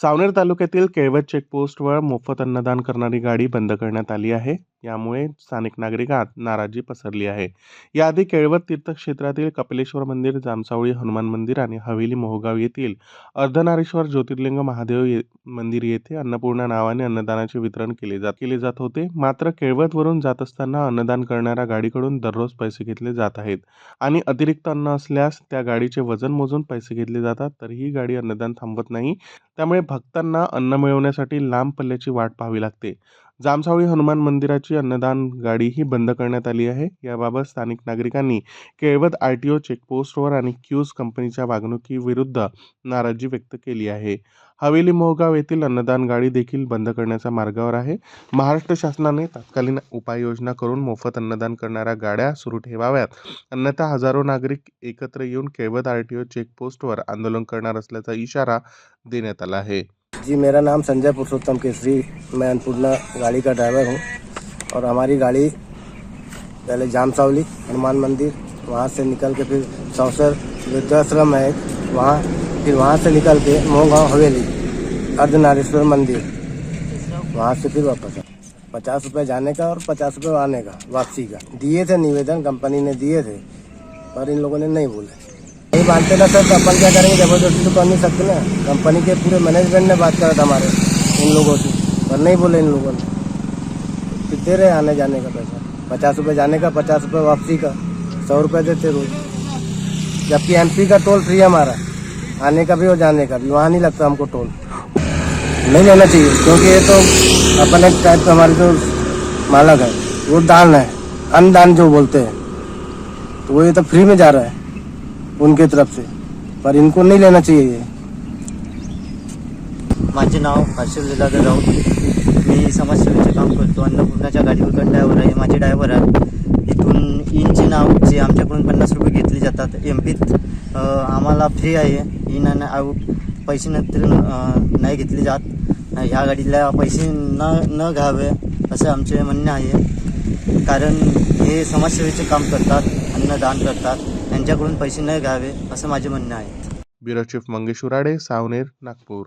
सावनेर तालुक्यातील केळवद चेकपोस्टवर मोफत अन्नदान करणारी गाडी बंद करण्यात आली आहे. यामुळे स्थानिक नागरिकात नाराजी पसरली आहे. याआधी केळवत तीर्थक्षेत्रातील कपिलेश्वर मंदिर जामसावळी हनुमान मंदिर आणि हवेली मोहगाव येथील अर्धनारेश्वर ज्योतिर्लिंग महादेव ये मंदिर येथे अन्नपूर्णा नावाने अन्नदानाचे वितरण केले जात केले जात होते. मात्र केळवतवरून जात असताना अन्नदान करणाऱ्या गाडीकडून दररोज पैसे घेतले जात आहेत आणि अतिरिक्त अन्न असल्यास त्या गाडीचे वजन मोजून पैसे घेतले जातात तरीही गाडी अन्नदान थांबवत नाही. त्यामुळे भक्तांना अन्न मिळवण्यासाठी लांब पल्ल्याची वाट पाहावी लागते. जामसावळी हनुमान मंदिराची अन्नदान गाडीही बंद करण्यात आली आहे. याबाबत स्थानिक नागरिकांनी केळवद आर टी ओ चेकपोस्टवर आणि क्यूज कंपनीच्या वागणुकीविरुद्ध नाराजी व्यक्त केली आहे. हवेली मोहगाव येथील अन्नदान गाडी देखील बंद करण्याच्या मार्गावर आहे. महाराष्ट्र शासनाने तात्कालीन उपाययोजना करून मोफत अन्नदान करणाऱ्या गाड्या सुरू ठेवाव्यात. अन्यथा हजारो नागरिक एकत्र येऊन केळवद आर टी ओ चेकपोस्टवर आंदोलन करणार असल्याचा इशारा देण्यात आला आहे. जी, मेरा नाम संजय पुरुषोत्तम केसरी, मैं अन्नपूर्णा गाड़ी का ड्राइवर हूँ और हमारी गाड़ी पहले जामसावली, हनुमान मंदिर, वहाँ से निकल के फिर सौसर वृद्धाश्रम है वहाँ, फिर वहाँ से निकल के मोहगांव हवेली, अर्धनारेश्वर मंदिर, वहाँ से फिर वापस आए पचास रुपये जाने का और पचास रुपये आने का, वापसी का। दिए थे निवेदन, कंपनी ने दिए थे, पर इन लोगों ने नहीं बोले। नहीं मानते ना सर तो अपन क्या करेंगे? ज़बरदस्ती तो कर नहीं सकते ना। कंपनी के पूरे मैनेजमेंट ने बात करा था हमारे, इन लोगों से। पर नहीं बोले इन लोगों ने। फिर दे रहे आने जाने का पैसा? पचास रुपये जाने का, पचास रुपये वापसी का। सौ रुपये देते रोज। जबकि एमपी का टोल फ्री है हमारा। आने का भी और जाने का भी। वहाँ नहीं लगता हमको टोल नहीं लेना चाहिए, क्योंकि ये तो अपन एक टाइप का हमारे जो मालक है, वो दान है। अन्नदान जो बोलते हैं। तो वो ये तो फ्री में जा रहा है। उनके तरफ से पर इनको नहीं लेना चाहिए ये। माझे नाव हर्षल लीलाधर राऊत. मी समाजसेवेचे काम करतो अन्नपूर्णाच्या गाडीवर ड्रायव्हर आहे. माझे ड्रायव्हर आहे. इथून इनचे नाव जे आमच्याकडून पन्नास रुपये घेतले जातात एम पीत आम्हाला फ्री आहे. इन आणि आऊट पैसे नंतर नाही घेतले जात. ह्या गाडीला पैसे न न घ्यावे असं आमचे म्हणणे आहे. कारण हे समाजसेवेचे काम करतात अन्नदान करतात. त्यांच्याकडून पैसे न घ्यावे असं माझे म्हणणं आहे. Bureau chief Mangesh Urade Savner Nagpur.